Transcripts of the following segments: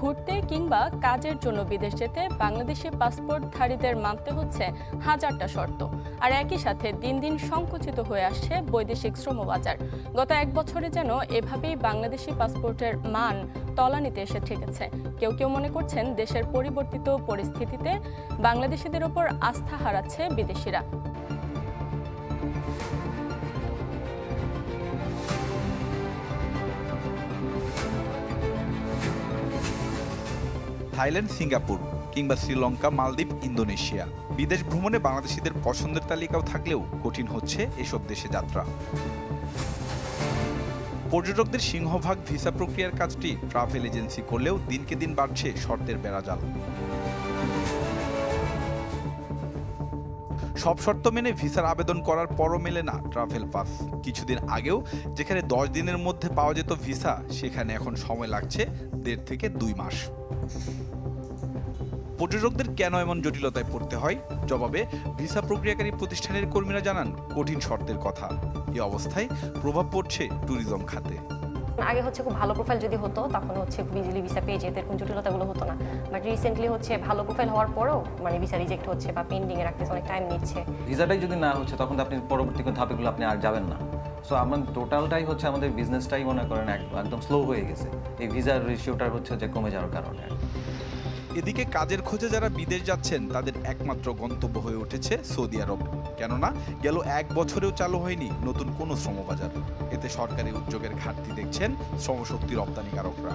ঘুরতে কিংবা কাজের জন্য বিদেশ যেতে বাংলাদেশি পাসপোর্টধারীদের মানতে হচ্ছে হাজারটা শর্ত। আর একই সাথে দিন দিন সংকুচিত হয়ে আসছে বৈদেশিক শ্রমবাজার। গত এক বছরে যেন এভাবেই বাংলাদেশি পাসপোর্টের মান তলানিতে এসে ঠেকেছে। কেউ কেউ মনে করছেন দেশের পরিবর্তিত পরিস্থিতিতে বাংলাদেশিদের ওপর আস্থা হারাচ্ছে বিদেশিরা। থাইল্যান্ড, সিঙ্গাপুর কিংবা শ্রীলঙ্কা, মালদ্বীপ, ইন্দোনেশিয়া। বিদেশ ভ্রমণে বাংলাদেশিদের পছন্দের তালিকাও থাকলেও কঠিন হচ্ছে এসব দেশে যাত্রা। পর্যটকদের সিংহভাগ ভিসা প্রক্রিয়ার কাজটি ট্রাভেল এজেন্সি করলেও দিনকে দিন বাড়ছে শর্তের বেড়াজাল। সব শর্ত মেনে ভিসার আবেদন করার পরও মেলে না ট্রাভেল পাস। কিছুদিন আগেও যেখানে দশ দিনের মধ্যে পাওয়া যেত ভিসা, সেখানে এখন সময় লাগছে দেড় থেকে দুই মাস। পর্যটকদের কেন এমন জটিলতায় পড়তে হয়? জবাবে ভিসা প্রক্রিয়াকারী প্রতিষ্ঠানের কর্মীরা জানান, কঠিন শর্তের কথা। এ অবস্থায় প্রভাব পড়ছে ট্যুরিজম খাতে। আগে হচ্ছে খুব ভালো প্রোফাইল যদি হতো, তখন হচ্ছে খুব ইজিলি ভিসা পেয়ে যেতে এরকম জটিলতাগুলো হতো না। বাট রিসেন্টলি হচ্ছে ভালো প্রোফাইল হওয়ার পরও মানে ভিসা রিজেক্ট হচ্ছে বা পেন্ডিং এ রাখতেছে অনেক টাইম নিচ্ছে। ভিসাটাই যদি না হচ্ছে, তখন আপনি পরবর্তী কোনো ধাপেগুলো আপনি আর যাবেন না। সো আমার টোটালটাই হচ্ছে আমাদের বিজনেসটাই মনে করেন একদম স্লো হয়ে গেছে। এই ভিসার রেশিওটার হচ্ছে যে কমে যাওয়ার কারণে। এদিকে কাজের খোঁজে যারা বিদেশ যাচ্ছেন, তাদের একমাত্র গন্তব্য হয়ে উঠেছে সৌদি আরব। কেননা, গেল এক বছরেও চালু হয়নি নতুন কোনো শ্রমবাজার। এতে সরকারি উদ্যোগের ঘাটতি দেখছেন শ্রমশক্তি রপ্তানিকারকরা।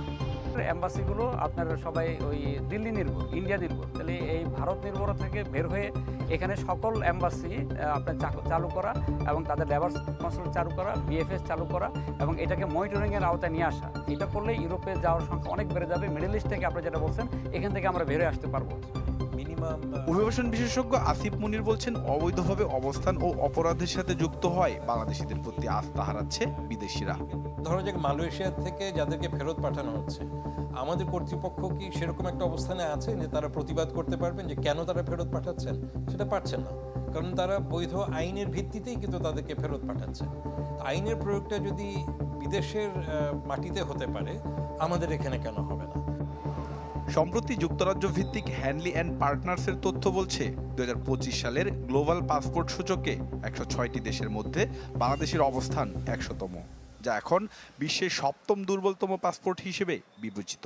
অ্যাম্বাসিগুলো আপনারা সবাই ওই দিল্লি নির্ভর, ইন্ডিয়া নির্ভর। তাহলে এই ভারত নির্ভর থেকে বের হয়ে এখানে সকল অ্যাম্বাসি আপনার চালু করা এবং তাদের লেবার কনসুলেট চালু করা বিএফএস চালু করা এবং এটাকে মনিটরিংয়ের আওতায় নিয়ে আসা। এটা করলে ইউরোপে যাওয়ার সংখ্যা অনেক বেড়ে যাবে। মিডল ইস্ট থেকে আপনি যেটা বলছেন, এখান থেকে আমরা বেরোয় আসতে পারব। অভিবাসন বিশেষজ্ঞ আসিফ মুনির বলছেন, অবৈধভাবে অবস্থান ও অপরাধের সাথে যুক্ত হয়, বাংলাদেশিদের প্রতি আস্থা হারাচ্ছে বিদেশিরা। ধরো যে মালয়েশিয়া থেকে যাদেরকে ফেরত পাঠানো হচ্ছে, আমাদের কর্তৃপক্ষ কি সেরকম একটা অবস্থানে আছে যে তারা প্রতিবাদ করতে পারবেন যে কেন তারা ফেরত পাঠাচ্ছেন? সেটা পারছেন না। কারণ তারা বৈধ আইনের ভিত্তিতেই কিন্তু তাদেরকে ফেরত পাঠাচ্ছেন। আইনের প্রয়োগটা যদি বিদেশের মাটিতে হতে পারে, আমাদের এখানে কেন হবে না? সম্প্রতি যুক্তরাজ্য ভিত্তিক হ্যানলি অ্যান্ড পার্টনার্সের তথ্য বলছে দু হাজার পঁচিশ সালের গ্লোবাল পাসপোর্ট সূচকে একশো ছয়টি দেশের মধ্যে বাংলাদেশের অবস্থান একশোতম, যা এখন বিশ্বের সপ্তম দুর্বলতম পাসপোর্ট হিসেবে বিবেচিত।